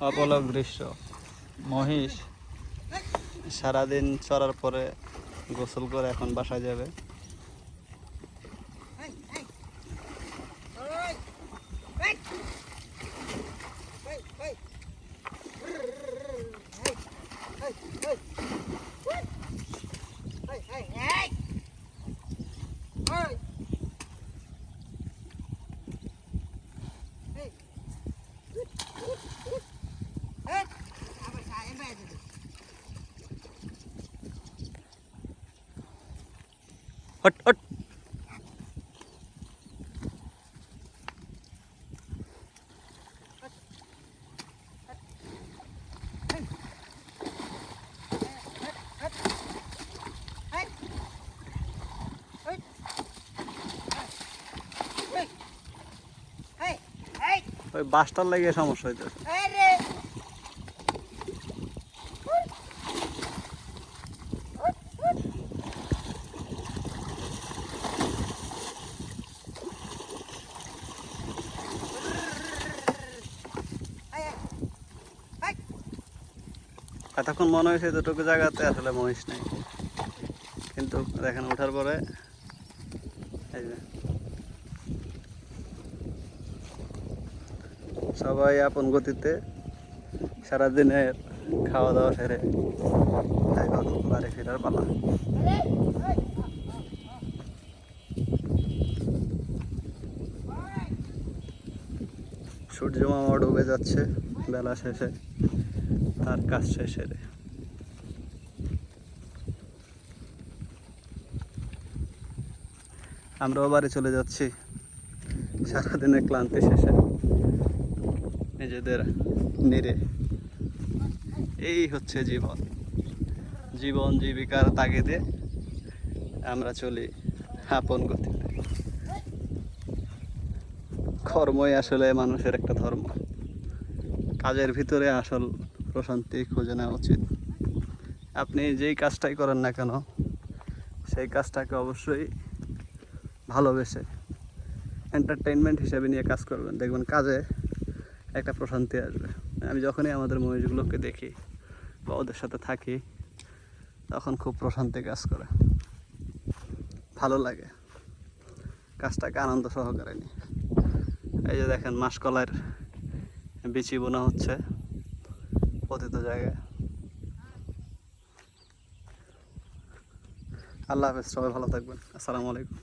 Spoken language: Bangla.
অপলক দৃশ্য মহিষ সারাদিন চড়ার পরে গোসল করে এখন বাসায় যাবে। হট হট ওই বাসটার লাগিয়ে সমস্যা হইতেছে এতক্ষণ মনে হয়েছে এতটুকু জায়গাতে আসলে মহিষ নেই। কিন্তু দেখেন ওঠার পরে সবাই আপন গতিতে সারাদিনের খাওয়া দাওয়া সেরে বাড়ি ফেরার পালা। সূর্য মামা ডুবে যাচ্ছে, বেলা শেষে। তার কাজ শেষে রে আমরাও বাড়ি চলে যাচ্ছি। সারাদিনের ক্লান্তি শেষে। নিজেদের নিরে এই হচ্ছে জীবন। জীবন জীবিকার তাগিদে আমরা চলি আপন গতিতে। কর্মই আসলে মানুষের একটা ধর্ম। কাজের ভিতরে আসল প্রশান্তি খুঁজে নেওয়া উচিত। আপনি যেই কাজটাই করেন না কেন, সেই কাজটাকে অবশ্যই ভালোবেসে এন্টারটেনমেন্ট হিসেবে নিয়ে কাজ করবেন। দেখবেন কাজে একটা প্রশান্তি আসবে। আমি যখনই আমাদের মহিষগুলোকে দেখি বা ওদের সাথে থাকি, তখন খুব প্রশান্তি কাজ করে। ভালো লাগে। কাজটাকে আনন্দ সহকারে নিই। এই যে দেখেন মাসকলার বিচি বোনা হচ্ছে। পতিত জায়গায়। আল্লাহ হাফেজ সবাই ভালো থাকবেন। আসসালামু আলাইকুম।